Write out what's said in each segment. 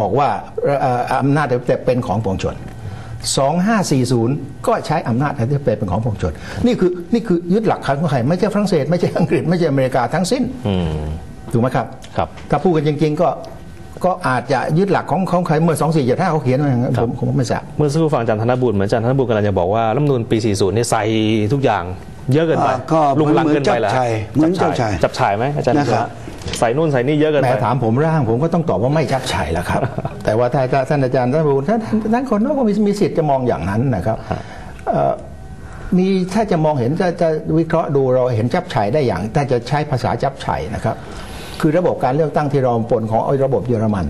บอกว่าเอ่ออำนาจอธิปไตยเป็นของปวงชน 2540 ก็ใช้อำนาจอธิปไตยเป็นของปวงชน นี่คือนี่คือยึดหลักของใครไม่ใช่ฝรั่งเศสไม่ใช่อังกฤษไม่ใช่อเมริกาทั้งสิ้นอืมถูกไหมครับครับ ถ้าพูดกันจริง ๆ ก็ก็อาจจะยึดหลักของของใครเมื่อ 2475เขาเขียนมาอย่างนั้นผมผมไม่ทราบเมื่อสักครู่ฟังอาจารย์ธนบุญเหมือนอาจารย์ธนบุญกำลังจะบอกว่ารัฐธรรมนูญปี 40เนี่ยใส่ทุกอย่างเยอะเกินไปอ่าก็ลุงลังเกินไปเหรอเหมือนเจ้าชายจับฉายไหมอาจารย์นะครับ ใส่นู่นใส่นี่เยอะเกินแหไปม้ถามผมร่างผมก็ต้องตอบว่าไม่ชับชัยแล้วครับ แต่ว่าถ้าถ้าท่านอาจารย์ท่านบูลท่านท่านท่านคนนั้นก็มีมีสิทธิ์จะมองอย่างนั้นนะครับเอ่อมีถ้าจะมองเห็นจะจะวิเคราะห์ดูเราเห็นจับชัยได้อย่าง ถ้าจะใช้ภาษาจับชัยนะครับ คือระบบการเลือกตั้งที่เราปนของไอ้ระบบเยอรมัน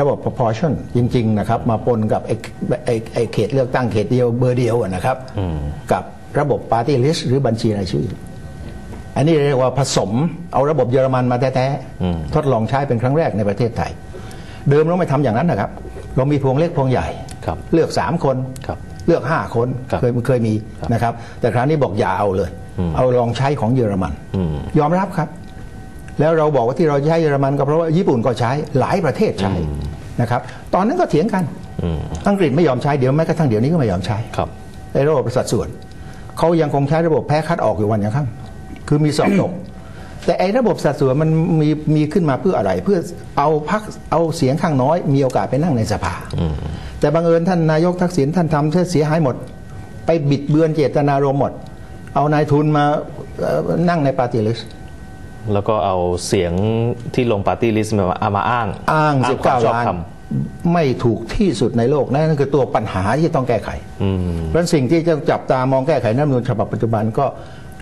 ระบบ proportion จริง ๆ นะครับ มาปนกับไอ้ไอ้ไอ้เขตเลือกตั้งเขตเดียวเบอร์เดียวอะนะครับ กับระบบ party list หรือบัญชีรายชื่อ อันนี้เรียกว่าผสมเอาระบบเยอรมันมาแท้ๆทดลองใช้เป็นครั้งแรกในประเทศไทย เดิมเราไม่ทำอย่างนั้นนะครับ เรามีพวงเล็กพวงใหญ่ครับเลือกสามคนครับเลือกห้าคนครับเคยเคยมีนะครับ แต่คราวนี้บอกอย่าเอาเลย เอาลองใช้ของเยอรมันอืมยอมรับครับ แล้วเราบอกว่าที่เราใช้เยอรมันก็เพราะว่าญี่ปุ่นก็ใช้หลายประเทศใช้นะครับ ตอนนั้นก็เถียงกันอืมอังกฤษไม่ยอมใช้เดี๋ยวแม้กระทั่งเดี๋ยวนี้ก็ไม่ยอมใช้ครับในระบบสัดส่วนเขายังคงใช้ระบบแพ้คัดออกอยู่วันยังค่ำ คือมีสอบตก แต่ไอ้ระบบสัดส่วนมันมีมีขึ้นมาเพื่ออะไร เพื่อเอาพักเอาเสียงข้างน้อย มีโอกาสไปนั่งในสภาแต่บังเอิญท่านนายกทักษิณท่านทำเสียหายหมด ไปบิดเบือนเจตนารมณ์หมด เอานายทุนมาเอ่อนั่งในปาร์ตี้ลิสต์แล้วก็เอาเสียงที่ลงปาร์ตี้ลิสต์มาเอามาอ้าง อ้างความช19อบล้านธรรมไม่ถูกที่สุดในโลกนั่นคือตัวปัญหาที่ต้องแก้ไขอืมเพราะฉะนั้นสิ่งที่จะจับตามองแก้ไขรัฐธรรมนูญฉบับปัจจุบันก็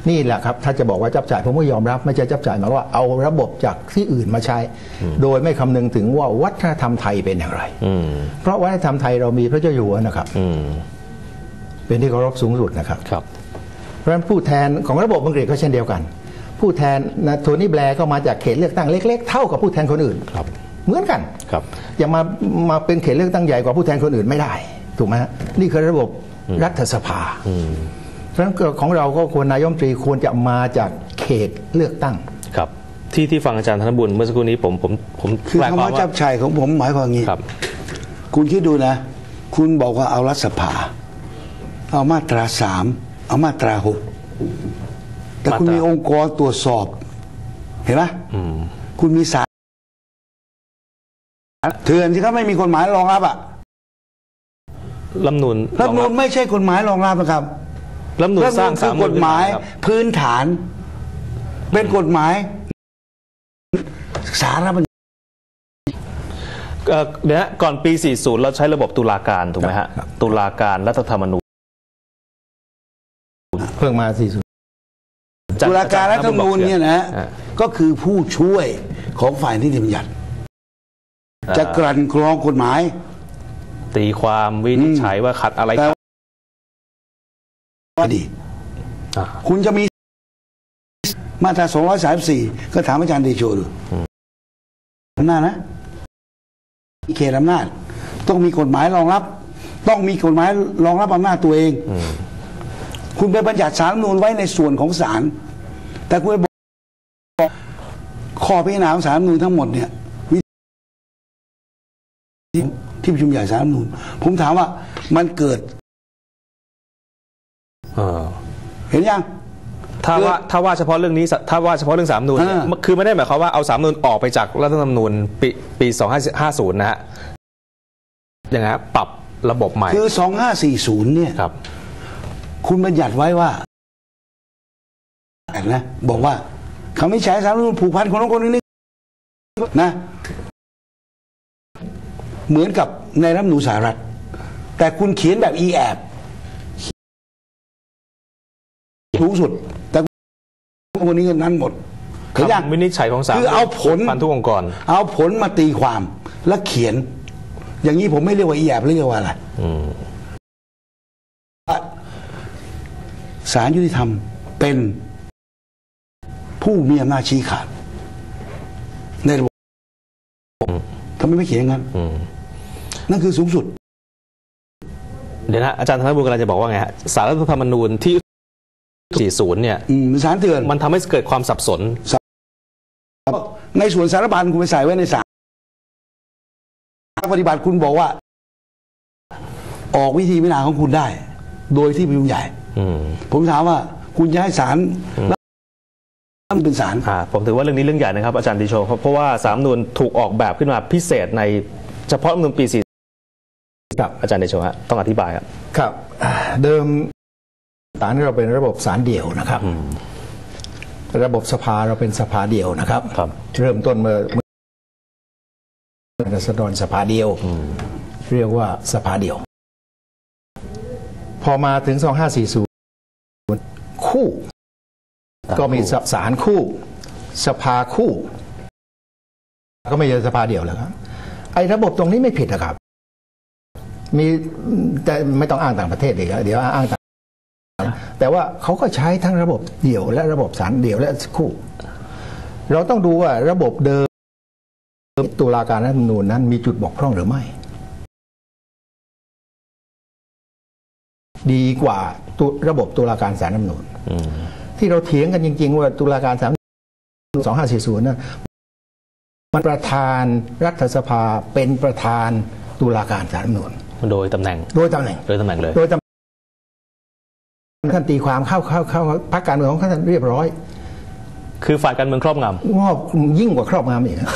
นี่แหละครับถ้าจะบอกว่าจับจ่ายผมก็ยอมรับ ไม่ใช่จับจ่ายหมายว่าเอาระบบจากที่อื่นมาใช้ โดยไม่คำนึงถึงว่าวัฒนธรรมไทยเป็นอย่างไรอืมเพราะวัฒนธรรมไทยเรามีพระเจ้าอยู่หัวนะครับอืมเป็นที่เคารพสูงสุดนะครับครับ เพราะฉะนั้นผู้แทนของระบบอังกฤษก็เช่นเดียวกัน ผู้แทนนะโทนี่แบร์ก็มาจากเขตเลือกตั้งเล็ก ๆ เท่ากับผู้แทนคนอื่นครับ เหมือนกันครับอย่ามามาเป็นเขตเลือกตั้งใหญ่กว่าผู้แทนคนอื่นไม่ได้ ถูกไหมฮะนี่คือระบบรัฐสภาเพ ราะฉะนั้นของเราก็ควรนายกรัฐมนตรีควรจะมาจากเขตเลือกตั้งครับ ที่ที่ฟังอาจารย์ธนบุญเมื่อสักครู่นี้ผมผมผมคือแปลคำว่าจับชายของผมหมายความอย่างนี้ครับ คุณคิดดูนะ คุณบอกว่าเอารัฐสภา เอามาตราสามเอามาตราหกแต่คุณมาตรามีมีองค์กรตรวจสอบ เห็นไหมคุณมีศาลเถื่อนที่เขาไม่มีกฎหมายรองรับอะรัฐธรรมนูนรัฐธรรมนูลไม่ใช่กฎหมายรองรับนะครับ รัฐธรรมนูนรัฐธรสรร้ามงนูลคืสาอมกฎหมายครับ พื้นฐาน เป็นกฎหมาย สารบัญ เอ่อเดี๋ยวนะก่อนปี 40 เราใช้ระบบตุลาการถูกไหมฮะตุลาการรัฐธรรมนูญเพิ่งมาสี่สุดตุลาการรัฐธรรมนูญเนี่ยนะอ่า ก็คือผู้ช่วยของฝ่ายนิติบัญญัติจะกลั่นกรองกฎหมาย ตีความวินิจฉัยว่าขัดอะไรแต่ ขัด ว่าดีอ่าคุณจะมีมาตรา 234 ก็ถามอาจารย์เดโชดูอำนาจนะมีเขตอำนาจ ต้องมีกฎหมายรองรับ ต้องมีกฎหมายรองรับอำนาจตัวเอง คุณไปบัญญัติสารรัฐธรรมนูญไว้ในส่วนของศาล แต่คุณไปบอกข้อพิจารณาของสารรัฐธรรมนูญทั้งหมดเนี่ยวิที่ที่ประชุมใหญ่สารรัฐธรรมนูญผมถามว่ามันเกิดเออ เห็นยัง ถ้าว่าถ้าว่าเฉพาะเรื่องนี้ถ้าว่าเฉพาะเรื่องสามนูนเนี่ยอ่าคือไม่ได้หมายความว่าเอาสามนูนออกไปจากรัฐธรรมนูญปีปี2550นะฮะยังไงฮะปรับระบบใหม่ คือ2540เนี่ยครับ คุณบัญญัติไว้ว่านะบอกว่าคำวินิจฉัยสารรัฐธรรมนูญผูกพันคนนั้นคนนี้นะ เหมือนกับในรัฐธรรมนูญสหรัฐ แต่คุณเขียนแบบอีแอบ สูงสุด แต่คนนี้ก็นั้นหมดเห็นยังคำวินิจฉัยของศาลคือเอาผลพันทุกองค์กร เอาผลมาตีความแล้วเขียน อย่างนี้ผมไม่เรียกว่าอีแอบเรียกว่าอะไรศาลยุติธรรมเป็นผู้มีอำนาจชี้ขาดในระบบทำไมไม่เขียนอย่างนั้นนั่นคือสูงสุด เดี๋ยวนะอาจารย์ธนบุญกำลังจะบอกว่าไงฮะสารรัฐธรรมนูญที่ 40 เนี่ยอืมศาลเตือนมันทำให้เกิดความสับสน ในส่วนสารบัญคุณไปใส่ไว้ในศาลปฏิบัติคุณบอกว่า ออกวิธีพิจารณาของคุณได้ โดยที่ประชุมใหญ่ อืมผมถามว่าคุณจะให้ศาลแล้วมันเป็นศาลอ่าผมถือว่าเรื่องนี้เรื่องใหญ่นะครับอาจารย์ดิโชเพราะเพราะว่าสามนูนถูกออกแบบขึ้นมาพิเศษในเฉพาะรัฐธรรมนูนปีสี่ครับอาจารย์ดิโชฮะต้องอธิบายครับ ครับอ่าเดิม ศาลเราเป็นระบบศาลเดี่ยวนะครับ ระบบสภาเราเป็นสภาเดี่ยวนะครับครับเริ่มต้นเมื่อเมื่อรัษฎรสภาเดียว เรียกว่าสภาเดี่ยว พอมาถึง 2540 คู่ ก็มีศาลคู่ สภาคู่ ก็ไม่ใช่สภาเดี่ยวแล้วครับ ไอ้ระบบตรงนี้ไม่ผิดนะครับ มีแต่ไม่ต้องอ้างต่างประเทศอีกแล้วเดี๋ยวอ้างต่าง แต่ว่าเขาก็ใช้ทั้งระบบเดี่ยวและระบบสารเดี่ยวและคู่ เราต้องดูว่าระบบเดิมตุลาการรัฐธรรมนูญนั้นมีจุดบกพร่องหรือไม่ ดีกว่าตุระบบตุลาการศาลรัฐธรรมนูญที่เราเถียงกันจริง ๆ ว่าตุลาการศาลสองห้าสี่ศูนย์นั้นมันประธานรัฐสภาเป็นประธานตุลาการศาลรัฐธรรมนูญโดยตำแหน่ง โดยตำแหน่ง โดยตำแหน่งเลยโดยตำ ท่านตีความเข้าเข้าเข้าพรรคการเมืองของท่านเรียบร้อย คือฝ่ายการเมืองครอบงงอบยิ่งกว่าครอบงำอีกนะ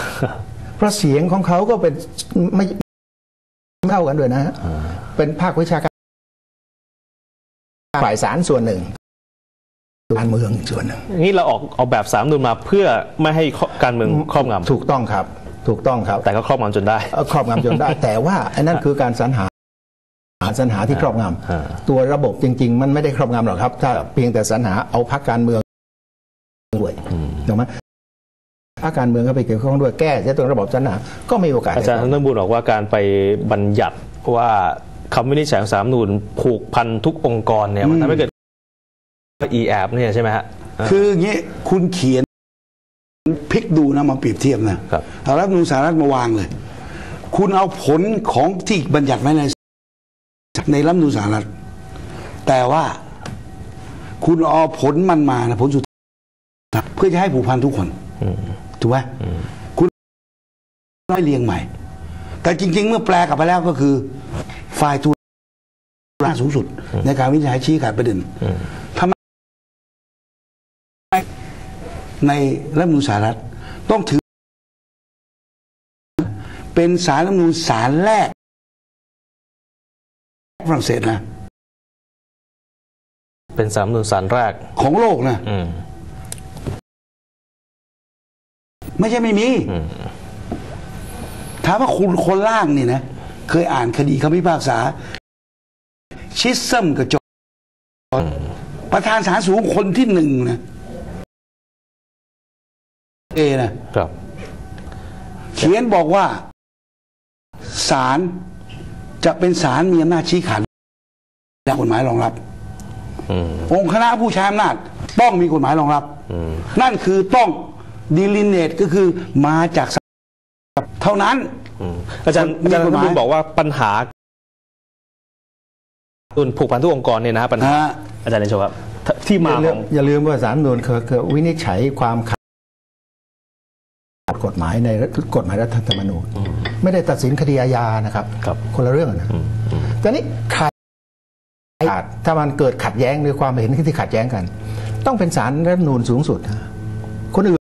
เพราะเสียงของเขาก็เป็นไม่ไม่เข้ากันด้วยนะฮะเป็นภาควิชาการฝ่ายสารส่วนหนึ่งการเมืองอีกส่วนหนึ่งำนี่เราออกออกแบบสามนูนมาเพื่อไม่ให้การเมืองครอบงำถูกต้องครับ ถูกต้องครับ แต่ก็ครอบงำจนได้เอ่อครอบงำจนได้ แต่ว่าไอ้นั่นคือการสรรหา สรรหาที่ครอบงอ่าำตัวระบบจริง ๆ มันไม่ได้ครอบงำหรอกครับ ถ้าเพียงแต่สรรหาเอาพรรคการเมืองด้วยถูกไหมพรรคการเมืองก็ไปเกี่ยวข้องด้วยแก้จะตรงระบบสรรหาก็มีโอกาส อาจารย์ธนบุญบอกว่าการไปบัญญัติว่าคำวินิจฉัยของสามนูนผูกพันทุกองค์กรเนี่ยมันทำให้เกิดอีแอบเนี่ยใช่ไหมฮะคืออย่างนี้คุณเขียนพลิกดูนะมาเปรียบเทียบนะครับเอารัฐธรรมนูญสหรัฐมาวางเลย คุณเอาผลของที่บัญญัติไว้ใน ในรัฐมนูสหรัฐ แต่ว่าคุณเอาผลมันมานะผลสุดท้ายเพื่อจะให้ผูกพันทุกคนถูกไหมคุณไม่เรียงใหม่ แต่จริง ๆ เมื่อแปลกลับไปแล้วก็คือฝ่ายตุลาสูงสุด ในการวิจัยชี้ขาดประเด็นทำไมในรัฐมนูญสหรัฐต้องถือ เป็นสารรัฐมนูญสารแรก ฝรั่งเศสนะเป็นสามนูนสารแรกของโลกนะอืมไม่ใช่ไม่มีถามว่าคุณคนล่างนี่นะ เคยอ่านคดีคำพิพากษา ชิสซัมกับจอร์จประธานศาลสูงคนที่หนึ่งนะเอนะครับ เขียนบอกว่าศาล จะเป็นศาลมีอำนาจชี้ขาดและกฎหมายรองรับอืมองค์คณะผู้ใช้อำนาจต้องมีกฎหมายรองรับ นั่นคือต้องดีลิเนตก็คือมาจากศาลเท่านั้นอืมอาจารย์มีอาจารย์กฎหมายธนบุญบอกว่าปัญหานูนผูกพันทุกองค์กรเนี่ยนะฮะปัญหาฮะอาจารย์เดชครับที่มาอย่าขลือมงอย่าลืมว่าสารรัฐธรรมนูญเคยเคยวินิจฉัยความขัด กฎหมายในกฎหมายรัฐธรรมนูญไม่ได้ตัดสินคดีอาญานะครับครับคนละเรื่องนะแต่นี่ขัดถ้ามันเกิดขัดแย้งหรือความเห็นที่ขัดแย้งกัน ต้องเป็นสารรัฐธรรมนูญสูงสุดนะคนอื่น